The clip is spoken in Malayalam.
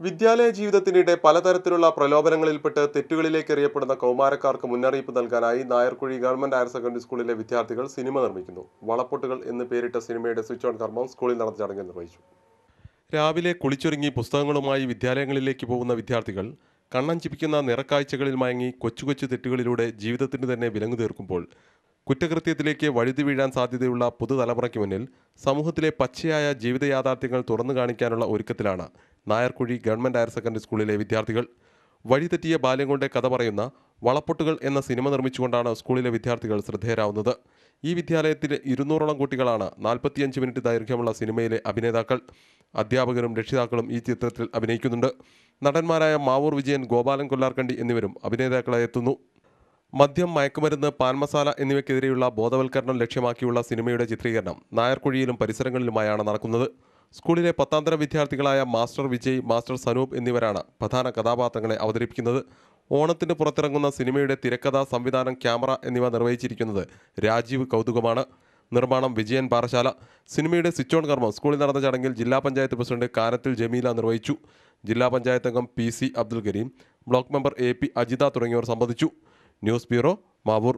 വിദ്യാലയ ജീവിതത്തിനിടെ പലതരത്തിലുള്ള പ്രലോഭനങ്ങളിൽപ്പെട്ട് തെറ്റുകളിലേക്ക് എറിയപ്പെടുന്ന കൗമാരക്കാർക്ക് മുന്നറിയിപ്പ് നൽകാനായി നായർക്കുഴി ഗവൺമെന്റ് ഹയർ സെക്കൻഡറി സ്കൂളിലെ വിദ്യാർത്ഥികൾ സിനിമ നിർമ്മിക്കുന്നു. വളപ്പൊട്ടുകൾ എന്ന് പേരിട്ട സിനിമയുടെ സ്വിച്ച് ഓൺ കർമ്മം സ്കൂളിൽ നടന്ന ചടങ്ങിൽ നിർവഹിച്ചു. രാവിലെ കുളിച്ചൊരുങ്ങി പുസ്തകങ്ങളുമായി വിദ്യാലയങ്ങളിലേക്ക് പോകുന്ന വിദ്യാർത്ഥികൾ കണ്ണഞ്ചിപ്പിക്കുന്ന നിറക്കാഴ്ചകളിൽ മയങ്ങി കൊച്ചു കൊച്ചു തെറ്റുകളിലൂടെ ജീവിതത്തിന് തന്നെ വിലങ്ങു തീർക്കുമ്പോൾ കുറ്റകൃത്യത്തിലേക്ക് വഴുതി വീഴാൻ സാധ്യതയുള്ള പുതുതലമുറയ്ക്ക് മുന്നിൽ സമൂഹത്തിലെ പച്ചയായ ജീവിത യാഥാർത്ഥ്യങ്ങൾ തുറന്നു കാണിക്കാനുള്ള ഒരുക്കത്തിലാണ് നായർക്കുഴി ഗവൺമെന്റ് ഹയർ സെക്കൻഡറി സ്കൂളിലെ വിദ്യാർത്ഥികൾ. വഴിതെറ്റിയ ബാല്യം കൊണ്ട് കഥ പറയുന്ന വളപ്പൊട്ടുകൾ എന്ന സിനിമ നിർമ്മിച്ചുകൊണ്ടാണ് സ്കൂളിലെ വിദ്യാർത്ഥികൾ ശ്രദ്ധേയരാവുന്നത്. ഈ വിദ്യാലയത്തിലെ ഇരുന്നൂറോളം കുട്ടികളാണ് നാൽപ്പത്തിയഞ്ച് മിനിറ്റ് ദൈർഘ്യമുള്ള സിനിമയിലെ അഭിനേതാക്കൾ. അധ്യാപകരും രക്ഷിതാക്കളും ഈ ചിത്രത്തിൽ അഭിനയിക്കുന്നുണ്ട്. നടന്മാരായ മാവൂർ വിജയൻ ഗോപാലൻ കൊല്ലാർക്കണ്ടി എന്നിവരും അഭിനേതാക്കളായി എത്തുന്നു. മദ്യം മയക്കുമരുന്ന് പാൻമസാല എന്നിവയ്ക്കെതിരെയുള്ള ബോധവൽക്കരണം ലക്ഷ്യമാക്കിയുള്ള സിനിമയുടെ ചിത്രീകരണം നായർക്കുഴിയിലും പരിസരങ്ങളിലുമായാണ് നടക്കുന്നത്. സ്കൂളിലെ പത്താംതര വിദ്യാർത്ഥികളായ മാസ്റ്റർ വിജയ് മാസ്റ്റർ സനൂപ് എന്നിവരാണ് പ്രധാന കഥാപാത്രങ്ങളെ അവതരിപ്പിക്കുന്നത്. ഓണത്തിന് പുറത്തിറങ്ങുന്ന സിനിമയുടെ തിരക്കഥ സംവിധാനം ക്യാമറ എന്നിവ നിർവഹിച്ചിരിക്കുന്നത് രാജീവ് കൗതുകമാണ്. നിർമ്മാണം വിജയൻ പാറശാല സിനിമയുടെ സ്വിച്ച് ഓൺ കർമ്മം സ്കൂളിൽ നടന്ന ചടങ്ങിൽ ജില്ലാ പഞ്ചായത്ത് പ്രസിഡന്റ് കാനത്തിൽ ജമീല നിർവഹിച്ചു. ജില്ലാ പഞ്ചായത്ത് അംഗം P C Abdul Kareem block member A P Ajitha തുടങ്ങിയവർ സംബന്ധിച്ചു. News bureau Mavoor